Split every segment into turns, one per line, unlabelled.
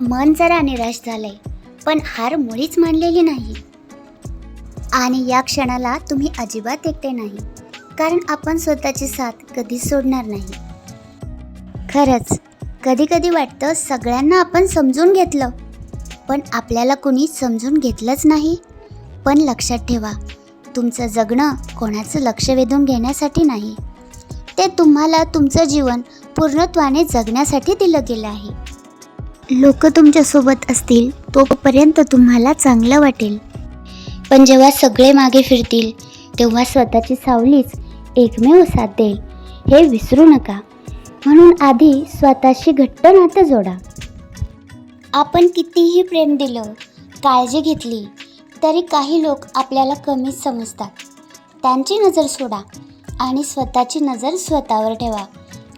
मन जरा निराश झालंय पण हार मुळीच मानलेली नाही. आणि या क्षणाला तुम्ही अजिबात एकटे नाही कारण आपण स्वतःची साथ कधीच सोडणार नाही. खरंच कधी कधी वाटतं सगळ्यांना आपण समजून घेतलं पण आपल्याला कुणी समजून घेतलंच नाही. पण लक्षात ठेवा तुमचं जगणं कोणाचं लक्ष वेधून घेण्यासाठी नाही. ते तुम्हाला तुमचं जीवन पूर्णत्वाने जगण्यासाठी दिलं गेलं आहे. लोक तुमच्यासोबत असतील तोपर्यंत तुम्हाला चांगलं वाटेल. पण जेव्हा सगळे मागे फिरतील तेव्हा स्वतःची सावलीच एकमेव साथ देईल. हे विसरू नका. म्हणून आधी स्वतःशी घट्ट नातं जोडा. आपण कितीही प्रेम दिलं काळजी घेतली तरी काही लोक आपल्याला कमीच समजतात. त्यांची नजर सोडा आणि स्वतःची नजर स्वतःवर ठेवा.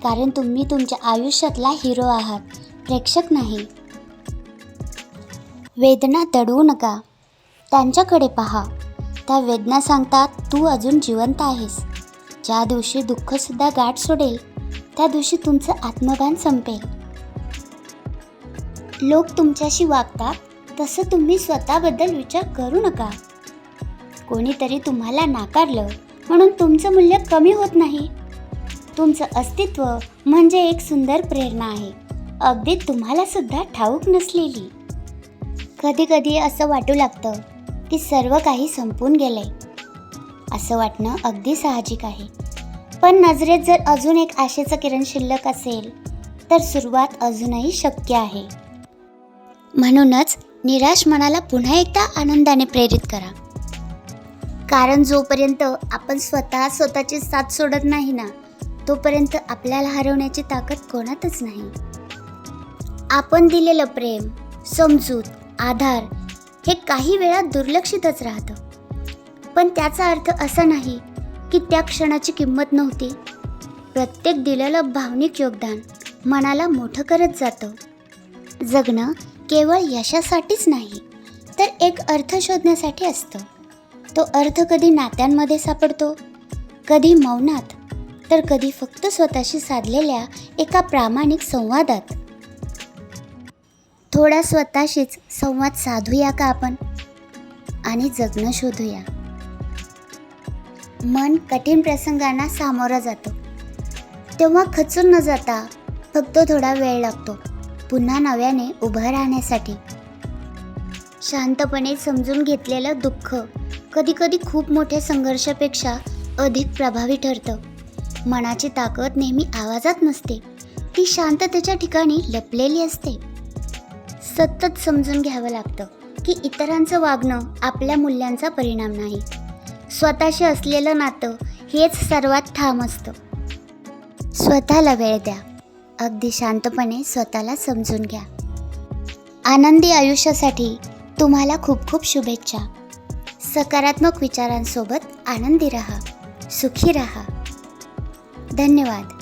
कारण तुम्ही तुमच्या आयुष्यातला हिरो आहात. प्रेक्षक नाही. वेदना दडवू नका. त्यांच्याकडे पहा. त्या वेदना सांगतात तू अजून जिवंत आहेस. ज्या दिवशी दुःखसुद्धा गाठ सोडेल त्या दिवशी तुमचं आत्मभान संपेल. लोक तुमच्याशी वागतात तसं तुम्ही स्वतःबद्दल विचार करू नका. कोणीतरी तुम्हाला नाकारलं म्हणून तुमचं मूल्य कमी होत नाही. तुमचं अस्तित्व म्हणजे एक सुंदर प्रेरणा आहे. अगदी तुम्हाला सुद्धा ठाऊक नसलेली. कधी कधी असं वाटू लागतं की सर्व काही संपून गेलंय. असं वाटणं अगदी साहजिक आहे. पण नजरेत जर अजून एक आशेचं किरण शिल्लक असेल तर सुरुवात अजूनही शक्य आहे. म्हणूनच निराश मनाला पुन्हा एकदा आनंदाने प्रेरित करा. कारण जोपर्यंत आपण स्वतः स्वतःची साथ सोडत नाही ना तोपर्यंत आपल्याला हरवण्याची ताकद कोणातच नाही. आपण दिलेलं प्रेम समजूत आधार हे काही वेळा दुर्लक्षितच राहतं. पण त्याचा अर्थ असा नाही की त्या क्षणाची किंमत नव्हती. प्रत्येक दिलेलं भावनिक योगदान मनाला मोठं करत जातं. जगणं केवळ यशासाठीच नाही तर एक अर्थ शोधण्यासाठी असतं. तो अर्थ कधी नात्यांमध्ये सापडतो कधी मौनात तर कधी फक्त स्वतःशी साधलेल्या एका प्रामाणिक संवादात. थोडा स्वतःशीच संवाद साधूया का आपण? आणि जगणं शोधूया. मन कठीण प्रसंगांना सामोरं जातं. तेव्हा खचून न जाता फक्त थोडा वेळ लागतो पुन्हा नव्याने उभं राहण्यासाठी. शांतपणे समजून घेतलेलं दुःख कधीकधी खूप मोठ्या संघर्षापेक्षा अधिक प्रभावी ठरतं. मनाची ताकद नेहमी आवाजात नसते. ती शांततेच्या ठिकाणी लपलेली असते. सतत समजून घ्यावं लागतं की इतरांचं वागणं आपल्या मूल्यांचा परिणाम नाही. स्वतःशी असलेलं नातं हेच सर्वात ठाम असतं. स्वतःला वेळ द्या. अगदी शांतपणे स्वतःला समजून घ्या. आनंदी आयुष्यासाठी तुम्हाला खूप खूप शुभेच्छा. सकारात्मक विचारांसोबत आनंदी रहा. सुखी रहा. धन्यवाद.